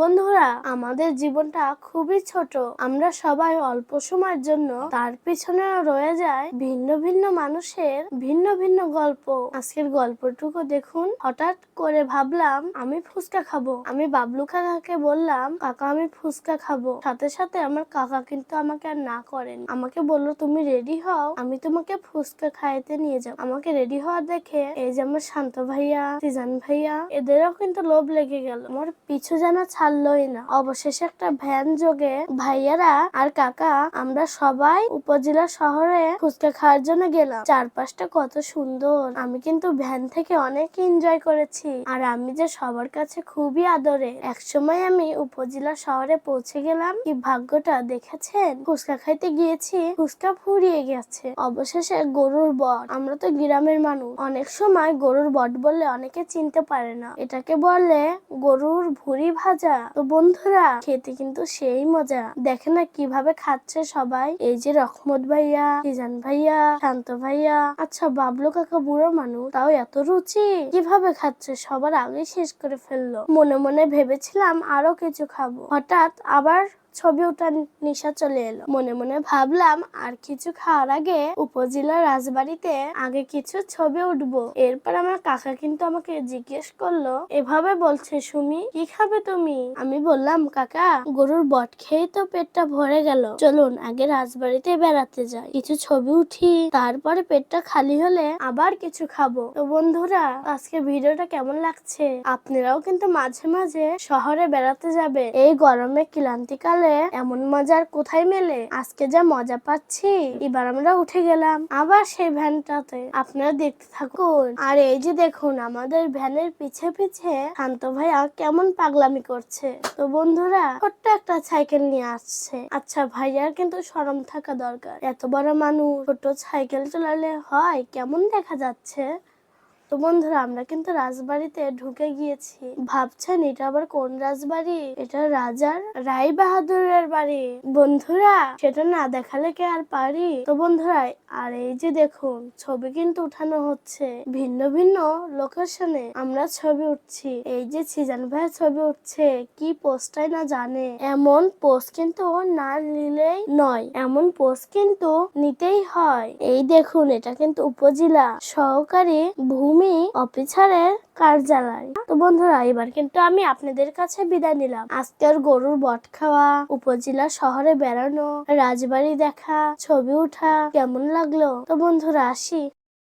বন্ধুরা, আমাদের জীবনটা খুবই ছোট। আমরা সবাই অল্প সময়ের জন্য তার পিছনে রয়ে যায় ভিন্ন ভিন্ন মানুষের ভিন্ন ভিন্ন গল্প। আজকের গল্পটুকু দেখুন। হঠাৎ করে ভাবলাম, আমি ফুচকা খাব। আমি বাবলু কাকাকে বললাম, কাকা, আমি ফুচকা খাব। সাথে সাথে আমার কাকা কিন্তু আমাকে আর না করেন। আমাকে বলল, তুমি রেডি হও, আমি তোমাকে ফুচকা খাইতে নিয়ে যাব। আমাকে রেডি হওয়া দেখে, এই যে আমার শান্ত ভাইয়া, সিজান ভাইয়া, এদেরও কিন্তু লোভ লেগে গেল। আমার পিছু যেন ছাড়লোই না। অবশেষে একটা ভ্যান যোগে ভাইয়ারা আর কাকা আমরা সবাই উপজেলা শহরে ফুচকা খাওয়ার জন্য গেলাম। চারপাশটা কত সুন্দর। আমি কিন্তু ভ্যান থেকে অনেক এনজয় করেছি। আর আমি যে সবার কাছে খুবই আদরে, একসময় আমি উপজেলা শহরে পৌঁছে গেলাম। কি ভাগ্যটা, দেখেছেন? ফুচকা খাইতে গিয়েছি, ফুচকা ফুরিয়ে গেছে। অবশেষে গরুর বট। আমরা তো গ্রামের মানুষ। অনেক সময় গরুর বট বললে অনেকে চিনতে পারে না। এটাকে বলে গরুর ভুড়ি ভাজা। তো বন্ধুরা, খেতে কিন্তু সেই মজা। দেখে না কীভাবে খাচ্ছে সবাই? এই যে রহমত ভাইয়া, কিজান ভাইয়া, শান্ত ভাইয়া আচ্ছা বাবলু কাকা বুড়ো মানুষ, তাও এত রুচি? কীভাবে খাচ্ছে? সবার আগে শেষ করে ফেলল। মনে মনে ভেবেছিলাম আরও কিছু খাব। হঠাৎ আবার ছবি ওঠার নিশা চলে এলো। মনে মনে ভাবলাম, আর কিছু খাওয়ার আগে উপজেলা রাজবাড়িতে আগে কিছু ছবি উঠবো। এরপর আমার কাকা কিন্তু আমাকে জিজ্ঞেস করল, এভাবে বলছে সুমি, কি খাবে তুমি? আমি বললাম, কাকা, গরুর বট খেয়ে তো পেটটা ভরে গেল। চলুন, আগে রাজবাড়িতে বেড়াতে যাই। কিছু ছবি উঠি, তারপরে পেটটা খালি হলে আবার কিছু খাব। তো বন্ধুরা, আজকে ভিডিওটা কেমন লাগছে? আপনারাও কিন্তু মাঝে মাঝে শহরে বেড়াতে যাবে এই গরমে ক্লান্তিকালে এমন মজার কোথায় মেলে? আজকে যা মজা পাচ্ছি। এবার আমরা উঠে গেলাম আবার সেই ভ্যানটাতে। আপনারা দেখতে থাকুন। আর এই যে দেখুন, আমাদের ভ্যানের পিছে পিছে শান্ত ভাইয়া কেমন পাগলামি করছে। তো বন্ধুরা, ছোট্ট একটা সাইকেল নিয়ে আসছে। আচ্ছা ভাইয়ার কিন্তু সরম থাকা দরকার। এত বড় মানুষ, ছোট সাইকেল চালালে হয়? কেমন দেখা যাচ্ছে? তো বন্ধুরা, আমরা কিন্তু রাজবাড়িতে ঢুকে গিয়েছি। ভাবছেন এটা আবার কোন রাজবাড়ি? এটা রাজার রায় বাহাদুরের বাড়ি। বন্ধুরা, সেটা না দেখালে কে আর পারি? তো বন্ধুরা, আর এই যে দেখুন, ছবি কিন্তু উঠানো হচ্ছে। ভিন্ন ভিন্ন লোকেশনে আমরা ছবি উঠছি। এই যে সিজান ভাইয়ের ছবি উঠছে, কি পোস্টটাই না জানে। এমন পোস্ট কিন্তু না নিলেই নয়, এমন পোস্ট কিন্তু নিতেই হয়। এই দেখুন, এটা কিন্তু উপজেলা সহকারী ভূমি অফিসারের কার্যালয়। তো বন্ধুরা, এবার কিন্তু আমি আপনাদের কাছে বিদায় নিলাম। আজকের গরুর বট খাওয়া, উপজেলা শহরে বেড়ানো, রাজবাড়ি দেখা, ছবি ওঠা কেমন লাগল? তো বন্ধুরা, আসি।